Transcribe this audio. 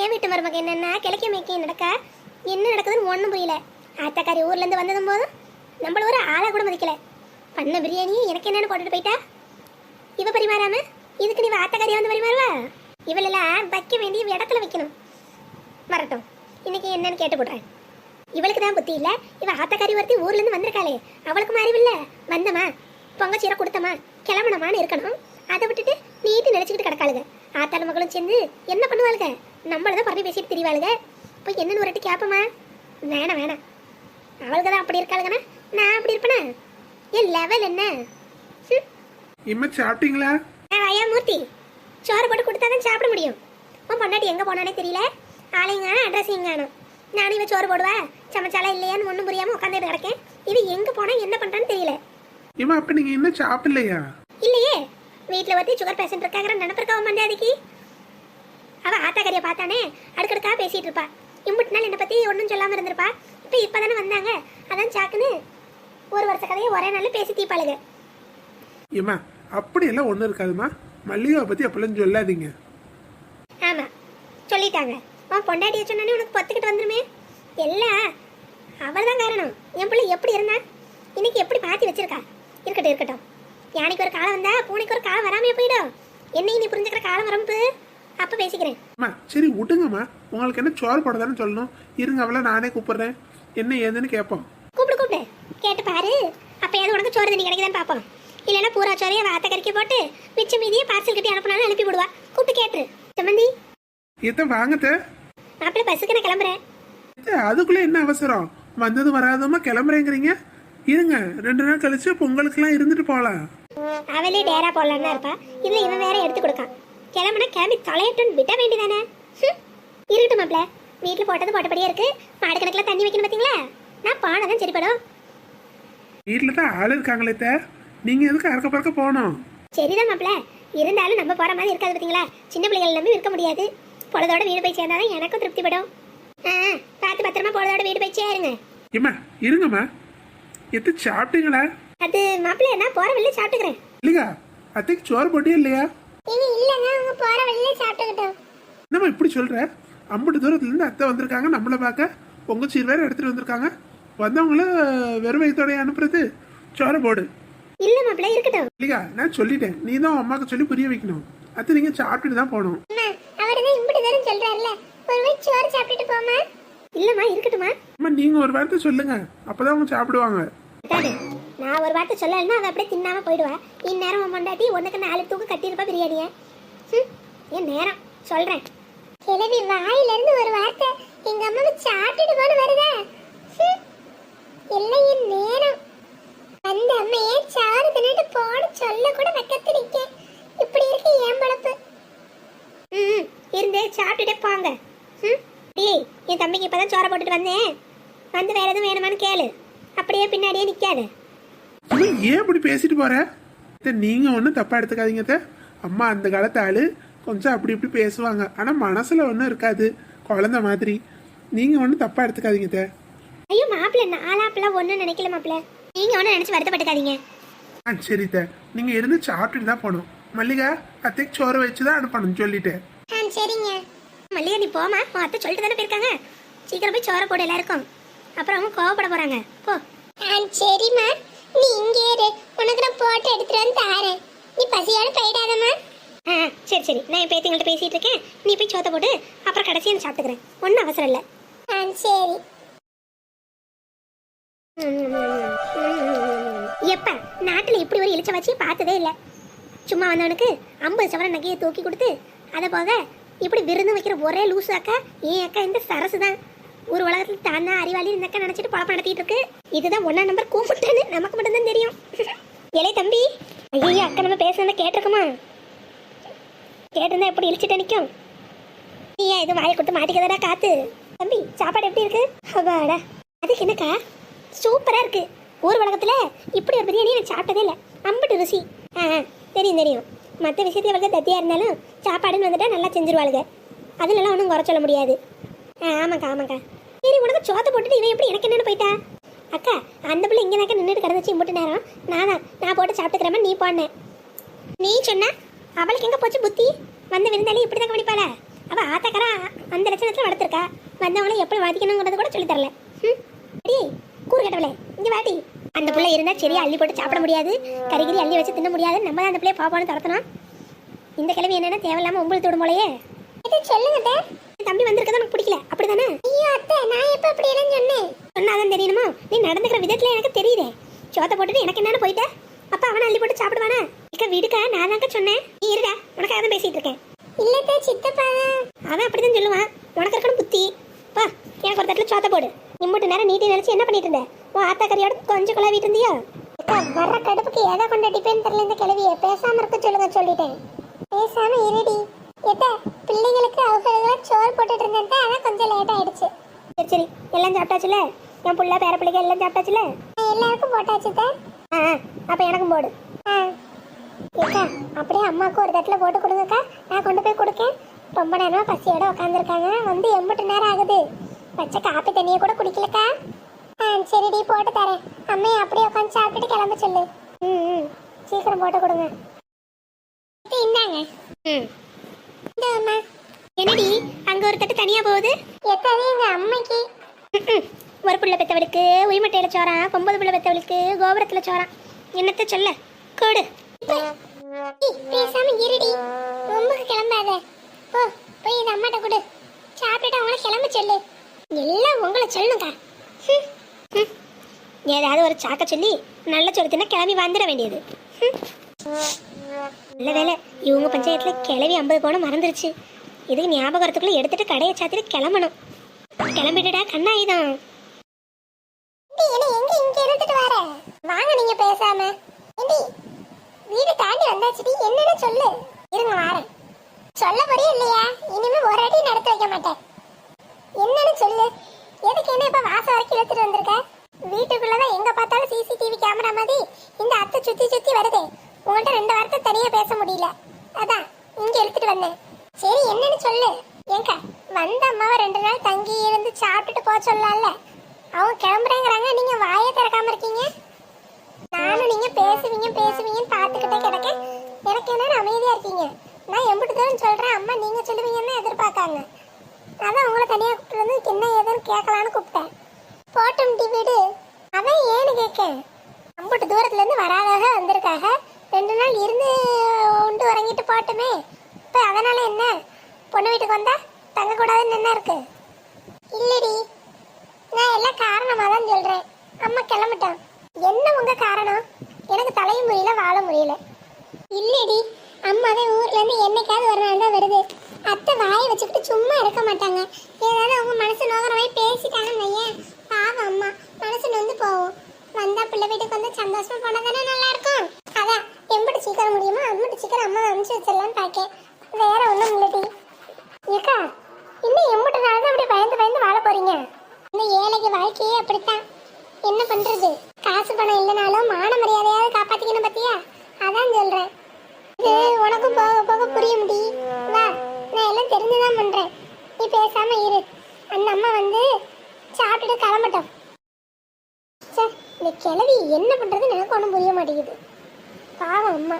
என் வீட்டு மருமக என்னென்ன கிழக்க மேய்க்க நடக்க? என்ன நடக்குதுன்னு ஒன்றும் புரியல. ஆத்தக்காரி ஊர்லேருந்து வந்ததும் போதும் நம்மள ஒரு ஆளாக கூட மதிக்கல. பண்ண பிரியாணி எனக்கு என்னென்னு போட்டுட்டு போயிட்டா? இவ பரிமாறாம இதுக்கு நீ ஆத்தக்காரியா வந்து பரிமாறுவா? இவளெல்லாம் வைக்க வேண்டிய இடத்துல வைக்கணும். வரட்டும். இன்னைக்கு என்னன்னு கேட்டு போடுறேன். இவளுக்கு தான் புத்தி இல்லை. இவ ஆத்தக்காரி ஒருத்தி ஊர்லேருந்து வந்திருக்காளே. அவளுக்கு அறிவில்ல. வந்தமா பொங்கச்சீரை சீரை கொடுத்தமா கிளம்பணுமான்னு இருக்கணும். அதை விட்டுட்டு நீட்டு நினச்சிக்கிட்டு கிடக்காளுங்க. ஆத்தாள் மகளும் சேர்ந்து என்ன பண்ணுவாளுங்க? நம்மளதான் பறந்து பேசிட்டு திரிவாளுங்க போய் என்னன்னு ஒரு கேப்பமா? வேணாம் வேணாம். அவளுக்கு தான் அப்படி இருக்காளுங்கண்ணா நான் அப்படி இருப்பேனா? என் லெவல் என்ன. இம்மா சாப்பிட்டீங்களா? ஐயா மூர்த்தி. சோறு போட்டு கொடுத்தா தான் சாப்பிட முடியும். உன் பொண்டாட்டி எங்கே போனானே தெரியல? ஆளையும் காணும் அட்ரஸையும் காணும். நானும் இவன் சோறு போடுவா? சமைச்சாலா இல்லையான்னு ஒன்றும் புரியாமல் உட்காந்துட்டு கிடக்கேன். இது எங்கே போனா என்ன பண்ணுறான்னு தெரியல. இம்மா அப்ப நீங்க இன்னும் சாப்பிடலையா? இல்லையே. வீட்டில் ஒருத்தி சுகர் பேஷண்ட் இருக்காங்கிற நினப்பிருக்கவன் மண்டாதிக்கு அவள் ஆத்தாக்கறியை பார்த்தானே அடுக்கடுக்கா பேசிட்டு இருப்பா. இம்புட்டு நாள் என்னை பற்றி ஒன்றும் சொல்லாமல் இருந்திருப்பா. இப்போ இப்போ தானே வந்தாங்க. அதான் சாக்குன்னு ஒரு வருஷ கதையை ஒரே நாள் பேசி தீப்பாளுங்க. இம்மா அப்படியெல்லாம் ஒன்றும் இருக்காதும்மா. மல்லிகாவை பத்தி அப்பெல்லாம் சொல்லாதீங்க. ஆமா சொல்லிட்டாங்க. உன் பொண்டாட்டிய சொன்னானே உனக்கு பொத்துக்கிட்டு வந்துருமே. எல்லாம் அவள் தான் காரணம். என் பிள்ளை எப்படி இருந்தா? இன்னைக்கு எப்படி மாத்தி வச்சிருக்கா? இருக்கட்டும் இருக்கட்டும். யானைக்கு ஒரு காலம் வந்தா பூனைக்கு ஒரு காலம் வராமே போயிடும். என்னையும் நீ புரிஞ்சுக்கிற காலம் வரம்பு? அப்ப பேசிக்கிறேன். அம்மா சரி விடுங்கம்மா. உங்களுக்கு என்ன சோறு போட தானே சொல்லணும்? இருங்க அவளை நானே கூப்பிடுறேன். என்ன ஏதுன்னு கேட்போம். கூப்பிடு கூப்பிடு. கேட்டு பாரு. அப்ப ஏதோ உனக்கு சோறு தண்ணி கிடைக்குதான்னு பாப்போம் இல்லைன்னா பூரா சோறையை வாத்த கறிக்கி போட்டு மிச்ச மீதியே பார்சல் கட்டி அனுப்பினாலும் அனுப்பி விடுவா. கூப்பிட்டு கேட்டு சம்மந்தி இதை வாங்கத்த மாப்பிள்ளை பஸ்ஸுக்கு நான் கிளம்புறேன். அதுக்குள்ள என்ன அவசரம்? வந்தது வராதமா கிளம்புறேங்கிறீங்க? இருங்க ரெண்டு நாள் கழிச்சு பொங்கலுக்குலாம் இருந்துட்டு போகலாம். அவளே டேரா போடலான்னு இருப்பா. இதுல இவன் வேற எடுத்து கொடுக்கான். கிளம்புனா கிளம்பி தொலையட்டுன்னு விட வேண்டியதானே? ஹம். இருக்கட்டும் மாப்ள வீட்டுல போட்டது போட்டபடியே இருக்கு. மாடு கணக்குல தண்ணி வைக்கணும் பாத்தீங்களா? நான் பானதான் சரிப்படும் வீட்டில் தான் ஆள் இருக்காங்களே தே நீங்க எதுக்கு அறக்க பறக்க போகணும்? சரிதான் மாப்ள இருந்தாலும் நம்ம போற மாதிரி இருக்காது பாத்தீங்களா? சின்ன பிள்ளைகள் நம்பி இருக்க முடியாது. பொழுதோட வீடு போய் சேர்ந்தாதான் எனக்கும் திருப்திப்படும். ஆ பார்த்து பத்திரமா பொழுதோட வீடு போய் சேருங்க. இம்மா இருங்கம்மா. எத்து சாப்பிட்டீங்களா? அது மாப்பிள்ள நான் போற வழியில சாப்பிட்டுக்கிறேன். இல்லையா? அத்தைக்கு சோறு போட்டியா இல்லையா? இனி இல்லைங்க அவங்க போற வழியில சாப்பிட்டுக்கிட்டோம். என்னம்மா இப்படி சொல்ற? அம்பட்டு தூரத்துல இருந்து அத்தை வந்திருக்காங்க நம்மள பார்க்க. பொங்க சீர் வேற எடுத்துட்டு வந்திருக்காங்க. வந்தவங்கள வெறும் வயிற்றோட அனுப்புறது. சோற போடு. இல்ல மாப்பிள்ள இருக்கட்டும். இல்லையா நான் சொல்லிட்டேன். நீ தான் அம்மாக்கு சொல்லி புரிய வைக்கணும். அத்தை நீங்க சாப்பிட்டுட்டு தான் போகணும். அவர் தான் இப்படி தரும் சொல்றாருல. ஒரு வயசு சோறு சாப்பிட்டுட்டு போமா? இல்லம்மா இருக்கட்டுமா அம்மா நீங்க ஒரு வார்த்தை சொல்லுங்க. அப்பதான் அவங்க சாப்பிடுவாங்க. நான் ஒரு வார்த்தை சொல்லலைன்னா அவ அப்படியே தின்னாமல் போயிடுவேன் இந்நேரம் உன் உனக்கு நாலு தூக்கு கட்டியிருப்பா ம் என் நேரம்? சொல்கிறேன் கிளவி வாயிலிருந்து ஒரு வார்த்தை எங்கள் அம்மா சாப்பிட்டுட்டு போன வருதே. எல்லாம் என் நேரம். அந்த அம்மையே சாறு தின்னுட்டு போன சொல்ல கூட வெக்கத்து இப்படி இருக்கு ஏன் பழப்பு. ம் இருந்தே சாப்பிட்டுட்டே போங்க. ம் டேய் என் தம்பிக்கு இப்போதான் சோற போட்டுட்டு வந்தேன். வந்து வேற எதுவும் வேணுமான்னு கேளு. அப்படியே பின்னாடியே நிற்காது ஏன் இப்படி பேசிட்டு போற? நீங்க ஒன்றும் தப்பா எடுத்துக்காதீங்க. அம்மா அந்த காலத்து ஆளு. கொஞ்சம் அப்படி இப்படி பேசுவாங்க. ஆனா மனசுல ஒன்றும் இருக்காது. குழந்தை மாதிரி. நீங்க ஒன்றும் தப்பா எடுத்துக்காதீங்க. ஐயோ மாப்பிள்ள நாளாப்பிள்ள ஒன்றும் நினைக்கல மாப்பிள்ள நீங்க ஒன்றும் நினைச்சு வருத்தப்பட்டுக்காதீங்க. ஆ சரி அத்தை. நீங்க இருந்து சாப்பிட்டுட்டு தான் போகணும். மல்லிகா அத்தைக்கு சோறு வச்சு தான் அனுப்பணும் சொல்லிட்டேன். ஆ சரிங்க. மல்லிகா நீ போமா உன் அத்தை சொல்லிட்டு தானே போயிருக்காங்க. சீக்கிரம் போய் சோற போடு எல்லாருக்கும். அப்புறம் அவங்க கோவப்பட போறாங்க. போ. ஆ சரிம்மா. நீ இங்கே இரு. உனக்கு நான் போட்டு எடுத்துட்டு வந்து தாரேன். நீ பசியோட போயிடாதம்மா. ஆ சரி சரி. நான் என் பேத்திங்கள்ட்ட பேசிட்டு இருக்கேன். நீ போய் சோத்த போட்டு அப்புறம் கடைசியாக நான் சாப்பிட்டுக்கிறேன். ஒன்றும் அவசரம் இல்லை. ஆ சரி. எப்ப? நாட்டுல இப்படி ஒரு இளிச்ச வச்சு பார்த்ததே இல்லை. சும்மா வந்தவனுக்கு ஐம்பது சவரன் நகையை தூக்கி கொடுத்து அதை போக இப்படி விருந்து வைக்கிற ஒரே லூசு அக்கா என் அக்கா இந்த சரசு தான். ஒரு உலகத்தில் தான் தான் அறிவாளி இருந்தக்க நினச்சிட்டு நினைச்சிட்டு பழப்பம் நடத்திட்டு இருக்கு. இதுதான் ஒன்னா நம்பர் கூப்பிட்டேன்னு நமக்கு மட்டும்தான் தெரியும். இளைய தம்பி ஐயோ அக்கா நம்ம பேசுனதை கேட்டிருக்குமா? கேட்டிருந்தா எப்படி இழிச்சிட்டு நிற்கும் நீ ஏன் இது வாயை கொடுத்து மாட்டிக்கதடா காத்து. தம்பி சாப்பாடு எப்படி இருக்கு? அப்பாடா அதுக்கு என்னக்கா? சூப்பரா இருக்கு. ஊர் உலகத்துல இப்படி ஒரு பிரியாணி நான் சாப்பிட்டதே இல்லை. அம்பட்டு ருசி. ஆ ஆ, தெரியும் தெரியும். மற்ற விஷயத்தில் அவளுக்கு தத்தியாக இருந்தாலும் சாப்பாடுன்னு வந்துட்டா நல்லா செஞ்சிருவாளுங்க. அதுலலாம் ஒன்றும் குறை சொல்ல முடியாது. ஆ ஆமாக்கா ஆமாக்கா. உனக்கு சோத்த போட்டுட்டு இவன் எப்படி எனக்கு என்னன்னு போயிட்டா? அக்கா அந்த பிள்ளை இங்கே தாக்க நின்றுட்டு கிடந்துச்சு இம்புட்டு நேரம். நான் தான் நான் போட்டு சாப்பிட்டுக்கிறேன் நீ போனேன். நீ சொன்ன அவளுக்கு எங்க போச்சு புத்தி? வந்த விருந்தாளி இப்படி தான் கவனிப்பாள அவ ஆத்தக்கரா அந்த லட்சணத்தில் வளர்த்துருக்கா. வந்தவங்கள எப்படி வாதிக்கணுங்கிறத கூட சொல்லி தரல. ம் அடி கூறு கட்டவளே இங்க வாட்டி அந்த பிள்ளை இருந்தா சரியா அள்ளி போட்டு சாப்பிட முடியாது. கறிகிரி அள்ளி வச்சு தின்ன முடியாது. நம்ம தான் அந்த பிள்ளைய பாப்பான்னு துரத்தணும். இந்த கிழமை என்னென்ன தேவையில்லாம உங்களுக்கு விடும் போலயே? இது சொல்லுங்க தம்பி வந்திருக்கது எனக்கு பிடிக்கல. அப்படிதானே? ஐயோ அத்தை நான் எப்ப அப்படி எல்லாம் சொன்னேன்? சொன்னாதான் தெரியணுமா நீ நடந்துக்கிற விதத்துல எனக்கு தெரியுதே. சோத்த போட்டுட்டு எனக்கு என்னன்னு போயிட்ட? அப்ப அவனை அள்ளி போட்டு சாப்பிடுவானா? இக்க விடுக்க நான் தாங்க சொன்னேன். நீ இருடா உனக்காக தான் பேசிட்டு இருக்கேன். இல்லத்தே சித்தப்பா அவன் அப்படிதான் சொல்லுவான். உனக்கு இருக்கணும் புத்தி. பா எனக்கு ஒரு தட்டில் சோத்த போடு. இம்மட்டு நேரம் நீட்டி நினைச்சு என்ன பண்ணிட்டு இருந்த? உன் ஆத்தா கறியோட கொஞ்சம் குழாவிட்டு இருந்தியோ? வர்ற கடுப்புக்கு எதை கொண்ட டிபெண்ட் தெரியல இந்த கிளவிய. பேசாம இருக்க சொல்லுங்க சொல்லிட்டேன் பேசாம இருடி எத்த பிள்ளைங்களுக்கு அவங்களுக்கு சோறு போட்டுட்டு இருந்தேன் அதான் கொஞ்சம் லேட் ஆயிடுச்சு சரி சரி எல்லாம் சாப்பிட்டாச்சுல? என் புள்ள பேர பிள்ளைங்க எல்லாம் சாப்பிட்டாச்சுல? எல்லாருக்கும் போட்டாச்சு ஆ அப்ப எனக்கும் போடு. ஏக்கா அப்படியே அம்மாவுக்கு ஒரு தட்டில் போட்டு கொடுங்கக்கா. நான் கொண்டு போய் கொடுக்கேன். ரொம்ப நேரமா பசியோட உட்காந்துருக்காங்க வந்து எம்பிட்டு நேரம் ஆகுது. பச்சை காப்பி தண்ணியை கூட குடிக்கலக்கா. ஆ சரிடி போட்டு தரேன். அம்மையை அப்படியே உட்காந்து சாப்பிட்டுட்டு கிளம்ப சொல்லு. ம் ம். சீக்கிரம் போட்டு கொடுங்க. இந்தாங்க. ம். இந்த அம்மா என்னடி? அங்க ஒரு தட்டு தனியா போகுது? எத்தனை? எங்க அம்மைக்கு. ஒரு புள்ள பெத்தவளுக்கு உயிமட்டையில சோறான் ஒன்பது புள்ள பெத்தவளுக்கு கோபுரத்துல சோறான். என்னத்த சொல்ல? கோடு. பேசாம இருடி. ரொம்ப கிளம்பாத. போ போய் இந்த அம்மாட்ட கொடு. சாப்பிட்டுட்டு அவங்கள கிளம்ப சொல்லு. எல்லாம் உங்களை சொல்லணுக்கா ஏதாவது ஒரு சாக்க சொல்லி நல்ல சொல்லுதுன்னா கிளம்பி வந்துட வேண்டியது. ஹம். நல்ல வேலை இவங்க பஞ்சாயத்துல கிளவி ஐம்பது கோணம் மறந்துருச்சு. இதுக்கு ஞாபகத்துக்குள்ள எடுத்துட்டு கடையை சாத்திட்டு கிளம்பணும். கிளம்பிட்டுடா கண்ணாயிதான் எங்க இங்க இருந்துட்டு வர? வாங்க நீங்க பேசாம. ஏண்டி வீடு தாண்டி வந்தாச்சுடி என்னன்னு சொல்லு. இருங்க வாரேன். சொல்ல போறியா இல்லையா? இனிமே ஒரு அடி நடத்த வைக்க மாட்டேன். என்னன்னு சொல்லு. எதுக்கு என்ன இப்ப வாசம் வரைக்கும் இழுத்துட்டு வந்திருக்க? வீட்டுக்குள்ளதான் எங்க பார்த்தாலும் சிசிடிவி கேமரா மாதிரி இந்த அத்தை சுத்தி சுத்தி வருதே. உங்கள்கிட்ட ரெண்டு வார்த்தை தனியா பேச முடியல. அதான் இங்க எடுத்துட்டு வந்தேன். சரி என்னன்னு சொல்லு. ஏங்க வந்த அம்மாவை ரெண்டு நாள் தங்கி இருந்து சாப்பிட்டுட்டு போக சொல்லலாம்ல அவங்க கிளம்புறேங்கிறாங்க. நீங்க வாயை திறக்காம இருக்கீங்க? நானும் நீங்க பேசுவீங்க பேசுவீங்கன்னு பார்த்துக்கிட்டே கிடக்கேன். எனக்கு என்ன அமைதியா இருக்கீங்க. நான் எம்பிட்டு தூரம் சொல்றேன். அம்மா நீங்க சொல்லுவீங்கன்னு எதிர்பார்க்காங்க. அதான் உங்களை தனியா கூப்பிட்டு வந்து என்ன ஏதுன்னு கேட்கலான்னு கூப்பிட்டேன். போட்டும் டி வீடு. அவன் ஏன்னு கேட்க அம்பிட்டு தூரத்துல இருந்து வராதாக வந்திருக்காக ரெண்டு நாள் இருந்து உண்டு உறங்கிட்டு போட்டுமே. இப்போ அதனால என்ன? பொண்ணு வீட்டுக்கு வந்தா தங்க கூடாதுன்னு என்ன இருக்கு. இல்லடி நான் எல்லாம் காரணமா தான் சொல்றேன். அம்மா கிளம்பிட்டான். என்ன உங்க காரணம்? எனக்கு தலையும் முடியல வாழ முடியல. இல்லடி அம்மா தான் ஊர்ல இருந்து என்னைக்காவது ஒரு நாள் தான் வருது அத்தை வாயை வச்சுக்கிட்டு சும்மா இருக்க மாட்டாங்க ஏதாவது அவங்க மனசு நோக்கிற மாதிரி பேசிட்டாங்கன்னு வையேன் பாவம் அம்மா மனசு நொந்து போகும் வந்தா பிள்ளை வீட்டுக்கு வந்து சந்தோஷமா போனா தானே நல்லா இருக்கும் அதான் எம்பிட்டு சீக்கிரம் முடியுமோ அம்பிட்டு சீக்கிரம் அம்மா அனுப்பிச்சு வச்சிடலான்னு பார்க்கேன் வேற ஒன்றும் இல்லடி ஏக்கா இன்னும் எம்பிட்டு நாள் தான் அப்படி பயந்து பயந்து வாழ போறீங்க இந்த ஏழைக்கு வாழ்க்கையே அப்படித்தான் என்ன பண்றது காசு பணம் இல்லைனாலும் மான மரியாதையாவது காப்பாத்திக்கணும் பத்தியா அதான் சொல்றேன் இது உனக்கும் போக போக புரியும் டி வா நான் எல்லாம் தெரிஞ்சுதான் பண்றேன் நீ பேசாம இரு. அந்த அம்மா வந்து சாப்பிட்டுட்டு கிளம்பட்டோம். சார் இந்த கிழவி என்ன பண்றதுன்னு எனக்கு ஒன்றும் புரிய மாட்டேங்குது. பாவம் அம்மா.